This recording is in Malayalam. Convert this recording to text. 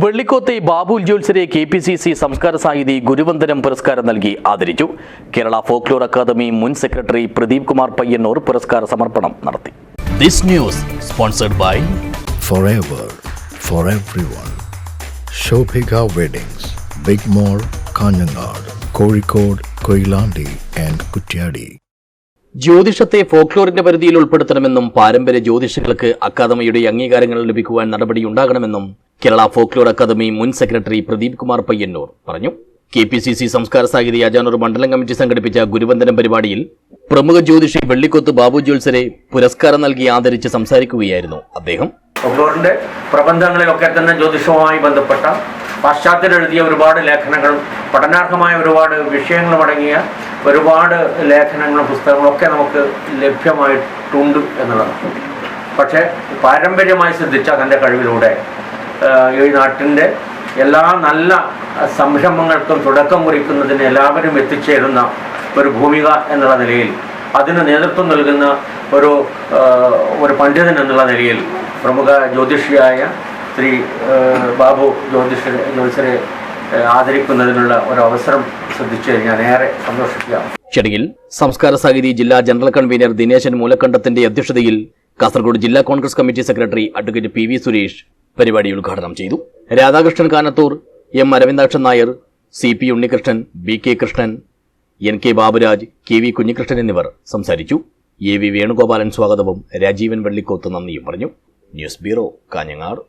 വെള്ളിക്കോത്തെ Babul ജോത്സരെ K P C C Samskara Sahithi ഗുരുവന്ദനം പുരസ്കാരം നൽകി ആദരിച്ചു. കേരള ഫോക്ലോർ അക്കാദമി മുൻ സെക്രട്ടറി പ്രദീപ് കുമാർ പയ്യന്നൂർ പുരസ്കാര സമർപ്പണം നടത്തി. This news sponsored by forever for everyone. Shobhika Weddings, Big mall Kanhangad Kozhikode Koilandi and Kuttiadi ജ്യോതിഷത്തെ ഫോക്ലോറിന്റെ പരിധിയിൽ ഉൾപ്പെടുത്തണമെന്നും പാരമ്പര്യ ജ്യോതിഷികൾക്ക് അക്കാദമിയുടെ അംഗീകാരങ്ങൾ ലഭിക്കുവാൻ നടപടിയുണ്ടാകണമെന്നും കേരള ഫോക്ലോർ അക്കാദമി മുൻ സെക്രട്ടറി പ്രദീപ് കുമാർ പയ്യന്നൂർ പറഞ്ഞു. K P C C Samskara Sahithi ആജാനൂർ മണ്ഡലം കമ്മിറ്റി സംഘടിപ്പിച്ച ഗുരുവന്ദനം പരിപാടിയിൽ പ്രമുഖ ജ്യോതിഷി വെള്ളിക്കൊത്ത് ബാബു ജോത്സരെ പുരസ്കാരം നൽകി ആദരിച്ച് സംസാരിക്കുകയായിരുന്നു അദ്ദേഹം. ഒക്ടോറിന്റെ പ്രബന്ധങ്ങളിലൊക്കെ തന്നെ ജ്യോതിഷവുമായി ബന്ധപ്പെട്ട പാശ്ചാത്യർ എഴുതിയ ഒരുപാട് ലേഖനങ്ങളും പഠനാർഹമായ ഒരുപാട് വിഷയങ്ങളും അടങ്ങിയ ഒരുപാട് ലേഖനങ്ങളും പുസ്തകങ്ങളും ഒക്കെ നമുക്ക് ലഭ്യമായിട്ടുണ്ട് എന്നുള്ളതാണ്. പക്ഷേ പാരമ്പര്യമായി ശ്രദ്ധിച്ച തന്റെ കഴിവിലൂടെ ഈ നാട്ടിന്റെ എല്ലാ നല്ല സംരംഭങ്ങൾക്കും തുടക്കം കുറിക്കുന്നതിന് എല്ലാവരും എത്തിച്ചേരുന്ന ഒരു ഭൂമിക എന്നുള്ള നിലയിൽ അതിന് നേതൃത്വം നൽകുന്ന ഒരു ഒരു പണ്ഡിതൻ എന്നുള്ള നിലയിൽ പ്രമുഖ ജ്യോതിഷിയായ ശ്രീ ബാബു ജ്യോതിഷ ജ്യോതിഷരെ ആദരിക്കുന്നതിനുള്ള ഒരു അവസരം ശ്രദ്ധിച്ചു ഞാൻ ഏറെ സന്തോഷിക്കുകയാണ് ചടങ്ങിൽ സംസ്കാര സാഹിതി ജില്ലാ ജനറൽ കൺവീനർ ദിനേശൻ മൂലക്കണ്ടത്തിന്റെ അധ്യക്ഷതയിൽ കാസർഗോഡ് ജില്ലാ Congress committee secretary advocate P V Suresh പരിപാടി ഉദ്ഘാടനം ചെയ്തു. Radhakrishnan Kanathur M Aravindakshan Nair C P Unnikrishnan B K Krishnan N K Baburaj K V Kunhikrishnan എന്നിവർ സംസാരിച്ചു. എ വി വേണുഗോപാലൻ സ്വാഗതവും രാജീവൻ വെള്ളിക്കോത്ത് നന്ദിയും പറഞ്ഞു. News bureau Kanhangad.